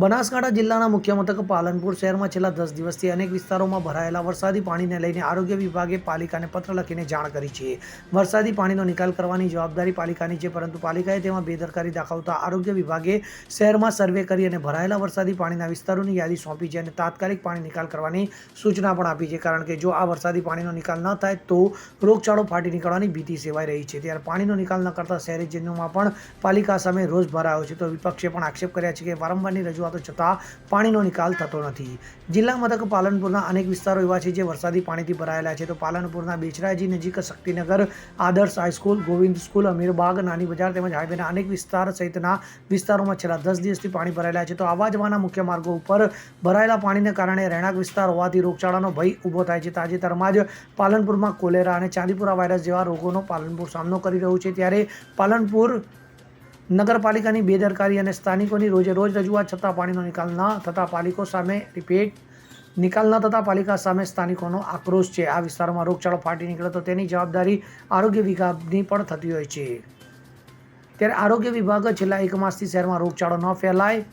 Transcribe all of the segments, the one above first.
બનાસકાંઠા જિલ્લાના મુખ્ય મથક પાલનપુર શહેરમાં છેલ્લા દસ દિવસથી અનેક વિસ્તારોમાં ભરાયેલા વરસાદી પાણીને લઈને આરોગ્ય વિભાગે પાલિકાને પત્ર લખીને જાણ કરી છે. વરસાદી પાણીનો નિકાલ કરવાની જવાબદારી પાલિકાની છે, પરંતુ પાલિકાએ તેમાં બેદરકારી દાખવતા આરોગ્ય વિભાગે શહેરમાં સર્વે કરી અને ભરાયેલા વરસાદી પાણીના વિસ્તારોની યાદી સોંપી છે અને તાત્કાલિક પાણી નિકાલ કરવાની સૂચના પણ આપી છે. કારણ કે જો આ વરસાદી પાણીનો નિકાલ ન થાય તો રોગચાળો ફાટી નીકળવાની ભીતિ સેવાઈ રહી છે. ત્યારે પાણીનો નિકાલ ન કરતા શહેરીજનોમાં પણ પાલિકા સામે રોષ ભરાયો છે. તો વિપક્ષે પણ આક્ષેપ કર્યા છે કે વારંવારની રજૂઆતો છતાં પાણીનો નિકાલ થતો નથી. જિલ્લા મથક પાલનપુરના અનેક વિસ્તારો એવા છે જે વરસાદી પાણીથી ભરાયેલા છે. તો પાલનપુરના બેચરાજી નજીક શક્તિનગર, આદર્શ હાઈસ્કૂલ ગોવિંદ સ્કૂલ, અમીરબાગ, નાની બજાર તેમજ હાઈવેના અનેક વિસ્તાર સહિતના વિસ્તારોમાં છેલ્લા દસ દિવસથી પાણી ભરાયેલા છે. તો આવા જવાના મુખ્ય માર્ગો ઉપર ભરાયેલા પાણીને કારણે રહેણાંક વિસ્તાર હોવાથી રોગચાળાનો ભય ઊભો થાય છે. તાજેતરમાં જ પાલનપુરમાં કોલેરા અને ચાંદીપુરા વાયરસ જેવા રોગોનો પાલનપુર સામનો કરી રહ્યું છે. ત્યારે પાલનપુર નગરપાલિકાની બેદરકારી અને સ્થાનિકોની રોજે રોજ રજૂઆત છતાં પાણીનો નિકાલ ન થતાં પાલિકો સામે રિપીટ નિકાલ ન થતાં પાલિકા સામે સ્થાનિકોનો આક્રોશ છે. આ વિસ્તારોમાં રોગચાળો ફાટી નીકળે તો તેની જવાબદારી આરોગ્ય વિભાગની પણ થતી હોય છે. ત્યારે આરોગ્ય વિભાગ છેલ્લા એક માસથી શહેરમાં રોગચાળો ન ફેલાય.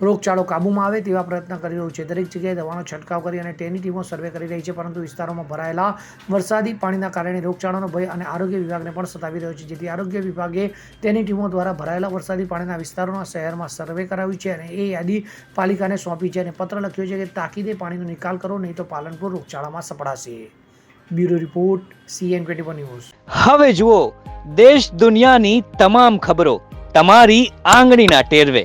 રોગચાળો કાબૂમાં આવે તેવા પ્રયત્ન કરી રહ્યું છે. દરેક જગ્યાએ દવાનો છંટકાવ કરી અને તેની ટીમો સર્વે કરી રહી છે, પરંતુ વિસ્તારોમાં ભરાયેલા વરસાદી પાણીના કારણે રોગચાળાનો ભય અને આરોગ્ય વિભાગને પણ સતાવી રહ્યો છે, જેથી આરોગ્ય વિભાગે તેની ટીમો દ્વારા ભરાયેલા વરસાદી પાણીના વિસ્તારોના શહેરમાં સર્વે કરાવ્યું છે અને એ યાદી પાલિકાને સોંપી છે અને પત્ર લખ્યો છે કે તાકીદે પાણીનો નિકાલ કરો, નહીં તો પાલનપુર રોગચાળામાં સપડાશે. Bureau report, CN twenty one news. હવે જુઓ, દેશ દુનિયાની તમામ ખબરો તમારી આંગળીના ટેરવે.